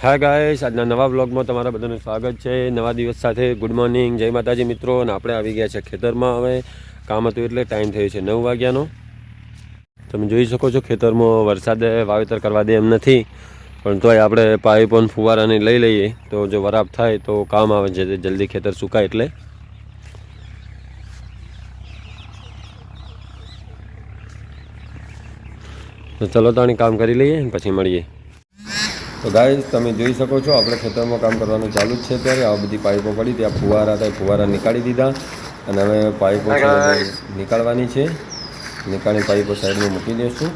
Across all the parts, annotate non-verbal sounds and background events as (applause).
હા ગાઈસ આજના નવા બ્લોગમાં તમારા બધાનું સ્વાગત છે. નવા દિવસ સાથે ગુડ મોર્નિંગ જય માતાજી મિત્રો. અને આપણે આવી ગયા છે ખેતરમાં હવે. કામ હતું એટલે ટાઈમ થયો છે નવ વાગ્યાનો. તમે જોઈ શકો છો ખેતરમાં વરસાદે વાવેતર કરવા દે એમ નથી. પણ તોય આપણે પાઇપ અને ફુવારાને લઈ લઈએ. તો જો વરાપ થાય તો કામ આવે છે. જલ્દી ખેતર સુકાય એટલે. તો ચલો તાણી કામ કરી લઈએ પછી મળીએ. તો ગાય તમે જોઈ શકો છો આપણે ખેતરમાં કામ કરવાનું ચાલુ જ છે ત્યારે આ બધી પાઇપો પડી ત્યાં ફુવારા હતા ફુવારા નીકાળી દીધા. અને હવે પાઇપો નીકાળવાની છે. નીકાળી પાઇપો સાઈડમાં મૂકી દઈશું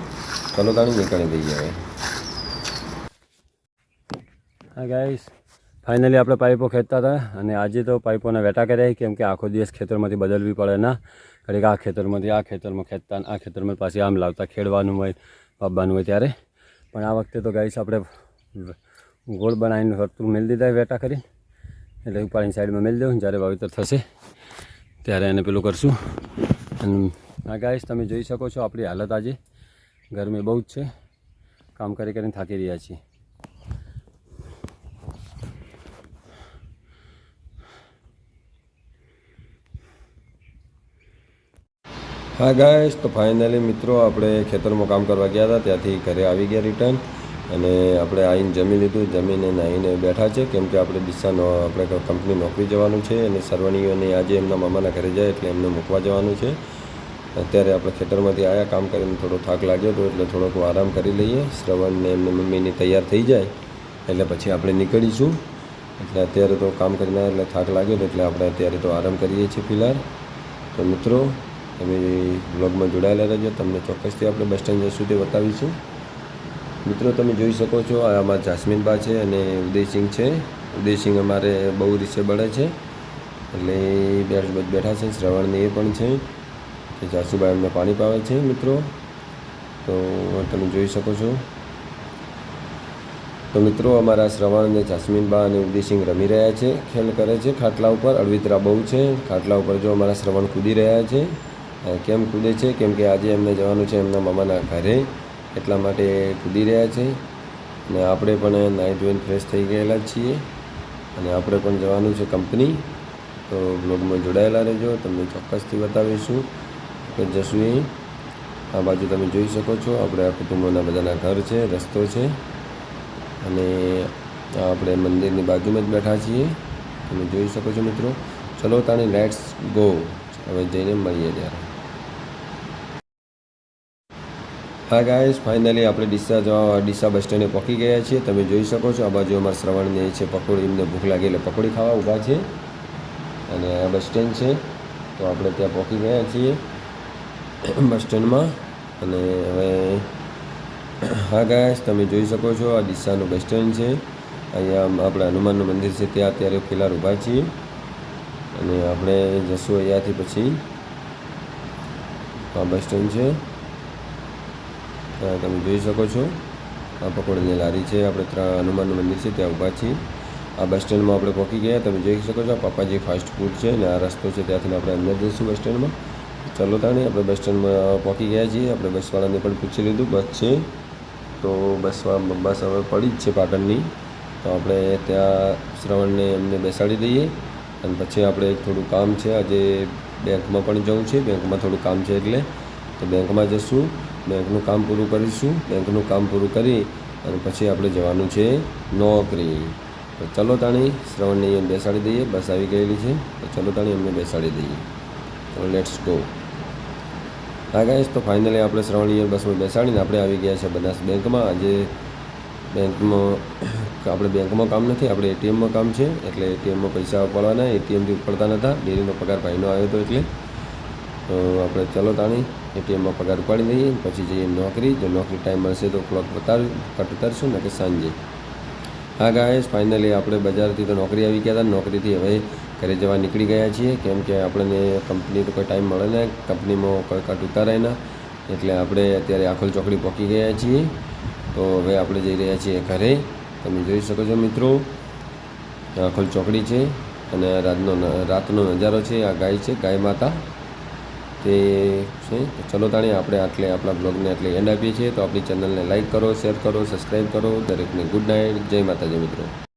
ચલો ગાણી નીકાળી દઈએ હવે. હા ગાઈસ ફાઇનલી આપણે પાઇપો ખેંચતા હતા અને આજે તો પાઇપોના વેટા કર્યા કેમ કે આખો દિવસ ખેતરમાંથી બદલવી પડે ના. ઘડીક આ ખેતરમાંથી આ ખેતરમાં ખેંચતા આ ખેતરમાં પાછી આમ લાવતા ખેડવાનું હોય વાવવાનું હોય ત્યારે. પણ આ વખતે તો ગાઈસ આપણે ગોળ બનાવીને વર્તુળ મેળ દીધા વેટા કરી. એટલે ઉપાડીની સાઈડમાં મેળ દેવું. જ્યારે વાવેતર થશે, ત્યારે એને પેલું કરશું. અને આ ગાઈશ તમે જોઈ શકો છો આપણી હાલત આજે. ગરમી બહુ જ છે. કામ કરી કરીને થાકી રહ્યા છીએ. હા ગાઈસ, તો ફાઇનલી મિત્રો આપણે ખેતરમાં કામ કરવા ગયા હતા. ત્યાંથી ઘરે આવી ગયા રિટર્ન અને આપણે આવીને જમી લીધું, જમીને નાહીને બેઠા છે, કેમ કે આપણે ડિસ્સાનો આપણે કંપની નોકરી જવાનું છે અને સરવણીઓને આજે એમના મામાના ઘરે જાય એટલે એમને મૂકવા જવાનું છે. અત્યારે આપણે ખેતરમાંથી આવ્યા કામ કરીને થોડો થાક લાગ્યો હતો એટલે થોડોક આરામ કરી લઈએ. શ્રવણને એમને મમ્મીની તૈયાર થઈ જાય એટલે પછી આપણે નીકળીશું. એટલે અત્યારે તો કામ કરીને એટલે થાક લાગ્યો હતો એટલે આપણે અત્યારે તો આરામ કરીએ છીએ ફિલહાલ. તો મિત્રો, તમે બ્લોગમાં જોડાયેલા રહેજો. તમને ચોક્કસથી આપણે બસ સ્ટેન્ડ જશું તે બતાવીશું. મિત્રો, તમે જોઈ શકો છો, આ અમારા જાસ્મીનબા છે અને ઉદયસિંહ છે. ઉદયસિંહ અમારે બહુ રીસે બળે છે. એટલે બે બેઠા છે. શ્રવણને એ પણ છે કે જાસુભાઈ અમને પાણી પાવે છે, મિત્રો. તો તમે જોઈ શકો છો. તો મિત્રો, અમારા શ્રવણ અને જાસ્મીનબા અને ઉદયસિંહ રમી રહ્યા છે, ખેલ કરે છે. ખાટલા ઉપર અળવિતરા બહુ છે. ખાટલા ઉપર જો અમારા શ્રવણ કૂદી રહ્યા છે. કેમ કૂદે છે? કેમ કે આજે એમને જવાનું છે એમના મામાના ઘરે. એટલા માટે કૂદી રહ્યા છે. અને આપણે પણ નાહી ધોઈને ફ્રેશ થઈ ગયેલા છીએ. અને આપણે પણ જવાનું છે કંપની તો બ્લોગમાં જોડાયેલા રહેજો. તમને ચોક્કસથી બતાવીશું. કે જશું એ આ બાજુ તમે જોઈ શકો છો. આપણે આ કુટુંબોના બધાના ઘર છે, રસ્તો છે. અને આપણે મંદિરની બાજુમાં જ બેઠા છીએ. તમે જોઈ શકો છો મિત્રો. ચલો તાણે લેટ્સ ગો હવે જઈને મળીએ ત્યારે. હા ગાઈસ ફાઇનલી આપણે ડીસા જવા ડીસા બસ સ્ટેન્ડે પહોંચી ગયા છીએ. તમે જોઈ શકો છો, આ બાજુ અમારા શ્રવણને છે પકોડી, એમને ભૂખ લાગી એટલે પકોડી ખાવા ઊભા છે. અને આ બસ સ્ટેન્ડ છે, તો આપણે ત્યાં પહોંચી ગયા છીએ બસ સ્ટેન્ડમાં. અને હવે, હા ગાઈસ તમે જોઈ શકો છો, આ ડીસાનું બસ સ્ટેન્ડ છે. અહીંયા આપણે હનુમાનનું મંદિર છે, ત્યાં અત્યારે ફિલહાલ ઊભા છીએ. અને આપણે જશું અહીંયાથી પછી. આ બસ સ્ટેન્ડ છે. તમે જોઈ શકો છો. આ પકોડીની લારી છે. આપણે ત્રણ હનુમાનનું મંદિર છે. ત્યાં ઊભા છીએ. આ બસ સ્ટેન્ડમાં આપણે પહોંચી ગયા. તમે જોઈ શકો છો, આ પાપાજી ફાસ્ટ ફૂડ છે અને આ રસ્તો છે ત્યાંથી આપણે અંદર જઈશું બસ સ્ટેન્ડમાં. ચાલો તાણી, આપણે બસ સ્ટેન્ડમાં પહોંચી ગયા છીએ. આપણે બસવાળાને પણ પૂછી લીધું. બસ છે. તો બસમાં બસ હવે પડી જ છે પાટણની. તો આપણે ત્યાં શ્રવણને એમને બેસાડી દઈએ. અને પછી આપણે થોડું કામ છે. આજે બેંકમાં પણ જવું છે. બેંકમાં થોડું કામ છે એટલે તો બેંકમાં જશું. બેંકનું કામ પૂરું કરીશું, બેંકનું કામ પૂરું કરી અને પછી આપણે જવાનું છે નોકરી. તો ચલો તાણી, શ્રવણને અહીંયા બેસાડી દઈએ, બસ આવી ગયેલી છે. તો ચલો તાણી એમને બેસાડી દઈએ. તો લેટ્સ ગો હા ગાઈસ તો ફાઇનલી આપણે શ્રવણીય બસમાં બેસાડીને આપણે આવી ગયા છે બનાસ બેંકમાં. આજે બેંકમાં (coughs) આપણે બેંકમાં કામ નથી, આપણે એટીએમમાં કામ છે. એટલે એટીએમમાં પૈસા ઉપાડવાના, એટીએમથી ઉપાડતા નહોતા ડેરીનો પગાર ભાઈનો આવ્યો હતો એટલે. તો આપણે ચલો તાણી એટીએમમાં પગાર ઉપાડી દઈએ પછી જઈએ નોકરી. જો નોકરી ટાઈમ મળશે તો ક્લોક ઉતાર કટ ઉતારશું ને કે સાંજે. હા ગાય ફાઇનલી આપણે બજારથી તો નોકરી આવી ગયા હતા. નોકરીથી હવે ઘરે જવા નીકળી ગયા છીએ. કેમ કે આપણને કંપની તો કોઈ ટાઈમ મળે ને. કંપનીમાં કોઈ કટ ઉતારાય ના. એટલે આપણે અત્યારે આખોલ ચોકડી પહોંચી ગયા છીએ. તો હવે આપણે જઈ રહ્યા છીએ ઘરે. તમે જોઈ શકો છો મિત્રો, આખોલ ચોકડી છે અને રાતનો રાતનો નજારો છે. આ ગાય છે, ગાય માતા. તે છે? ચલો તાણી, આપણે આટલે આપણા બ્લોગને આટલે એન્ડ આપીએ છીએ. તો આપણી ચેનલને લાઇક કરો શેર કરો સબસ્ક્રાઈબ કરો. દરેકને ગુડ નાઇટ જય માતાજી મિત્રો.